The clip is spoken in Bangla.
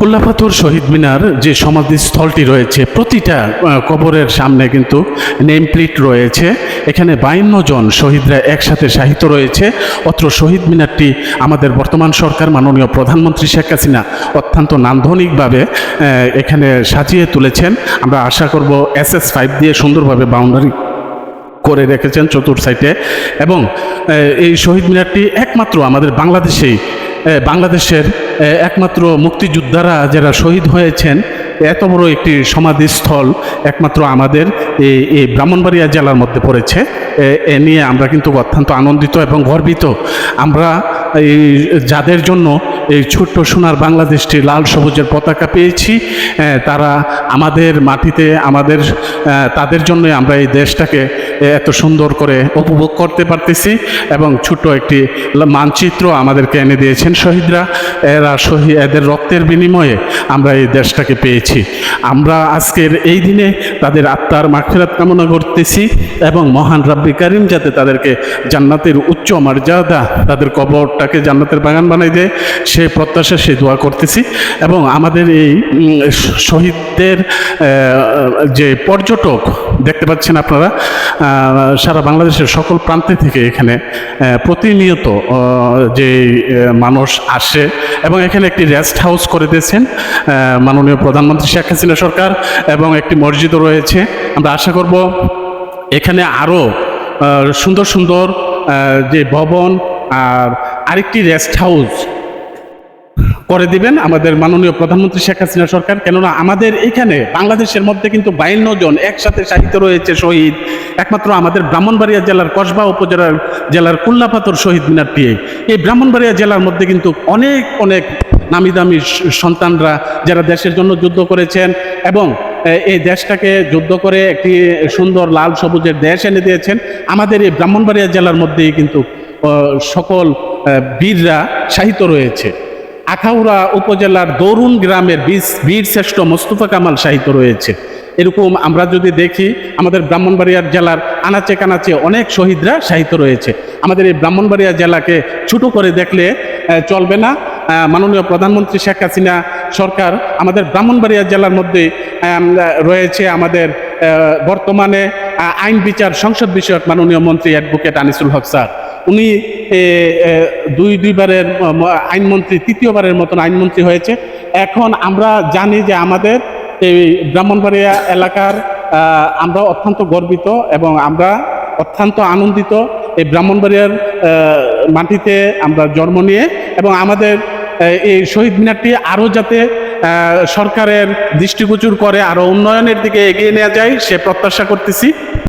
কোল্লাপাথর শহীদ মিনার যে সমাধিস্থলটি রয়েছে, প্রতিটা কবরের সামনে কিন্তু নেম প্লেট রয়েছে। এখানে বায়ান্ন জন শহীদরা একসাথে সাহিত্য রয়েছে। অত্র শহীদ মিনারটি আমাদের বর্তমান সরকার মাননীয় প্রধানমন্ত্রী শেখ হাসিনা অত্যন্ত নান্দনিকভাবে এখানে সাজিয়ে তুলেছেন। আমরা আশা করব এস এস ফাইভ দিয়ে সুন্দরভাবে বাউন্ডারি করে রেখেছেন চতুর সাইডে। এবং এই শহীদ মিনারটি একমাত্র আমাদের বাংলাদেশেই বাংলাদেশের একমাত্র মুক্তিযোদ্ধারা যারা শহীদ হয়েছেন এত বড় একটি সমাধিস্থল একমাত্র আমাদের এই এই ব্রাহ্মণবাড়িয়া জেলার মধ্যে পড়েছে। এ- এ নিয়ে আমরা কিন্তু অত্যন্ত আনন্দিত এবং গর্বিত। আমরা এই যাদের জন্য এই ছোট্ট সোনার বাংলাদেশটি লাল সবুজের পতাকা পেয়েছি তারা আমাদের মাটিতে, আমাদের তাদের জন্যই আমরা এই দেশটাকে এত সুন্দর করে উপভোগ করতে পারতেছি এবং ছোট্ট একটি মানচিত্র আমাদেরকে এনে দিয়েছেন শহীদরা। এরা শহীদ এদের রক্তের বিনিময়ে আমরা এই দেশটাকে পেয়েছি। আমরা আজকের এই দিনে তাদের আত্মার মাগফিরাত কামনা করতেছি এবং মহান রাব্বি কারিম যাতে তাদেরকে জান্নাতের উচ্চ মর্যাদা, তাদের কবরটাকে জান্নাতের বাগান বানাই দেয়, সে প্রত্যাশা, সে দোয়া করতেছি। এবং আমাদের এই শহীদদের যে পর্যটক, দেখতে পাচ্ছেন আপনারা সারা বাংলাদেশের সকল প্রান্তে থেকে এখানে প্রতিনিয়ত যে মানুষ আসে এবং এখানে একটি রেস্ট হাউস করে দিয়েছেন মাননীয় প্রধানমন্ত্রী শেখ হাসিনা সরকার এবং একটি মসজিদও রয়েছে। আমরা আশা করব এখানে আরও সুন্দর সুন্দর যে ভবন আর আরেকটি রেস্ট হাউস করে দিবেন আমাদের মাননীয় প্রধানমন্ত্রী শেখ হাসিনা সরকার। কেননা আমাদের এখানে বাংলাদেশের মধ্যে কিন্তু বায়ান্ন জন একসাথে সাহিত্য রয়েছে শহীদ। একমাত্র আমাদের ব্রাহ্মণবাড়িয়া জেলার কসবা উপজেলার জেলার কুল্লাপাথর শহীদ মিনারটি এই ব্রাহ্মণবাড়িয়া জেলার মধ্যে কিন্তু অনেক অনেক নামি দামি সন্তানরা যারা দেশের জন্য যুদ্ধ করেছেন এবং এই দেশটাকে যুদ্ধ করে একটি সুন্দর লাল সবুজের দেশ এনে দিয়েছেন। আমাদের এই ব্রাহ্মণবাড়িয়া জেলার মধ্যেই কিন্তু সকল বীররা সাহিত্য রয়েছে। আখাউড়া উপজেলার দরুন গ্রামের বীর শ্রেষ্ঠ মোস্তফা কামাল সাহিত্য রয়েছে। এরকম আমরা যদি দেখি, আমাদের ব্রাহ্মণবাড়িয়ার জেলার আনাচে কানাচে অনেক শহীদরা সাহিত্য রয়েছে। আমাদের এই ব্রাহ্মণবাড়িয়া জেলাকে ছোট করে দেখলে চলবে না। মাননীয় প্রধানমন্ত্রী শেখ হাসিনা সরকার আমাদের ব্রাহ্মণবাড়িয়া জেলার মধ্যে রয়েছে আমাদের বর্তমানে আইন বিচার সংসদ বিষয়ক মাননীয় মন্ত্রী অ্যাডভোকেট আনিসুল হক স্যার। উনি দুই, দুইবারের আইনমন্ত্রী, তৃতীয়বারের মতন আইনমন্ত্রী হয়েছে। এখন আমরা জানি যে আমাদের এই ব্রাহ্মণবাড়িয়া এলাকার আমরা অত্যন্ত গর্বিত এবং আমরা অত্যন্ত আনন্দিত এই ব্রাহ্মণবাড়িয়ার মাটিতে আমরা জন্ম নিয়ে এবং আমাদের এই শহীদ মিনারটি আরও যাতে সরকারের দৃষ্টিগোচর করে, আরও উন্নয়নের দিকে এগিয়ে নেওয়া যায়, সে প্রত্যাশা করতেছি।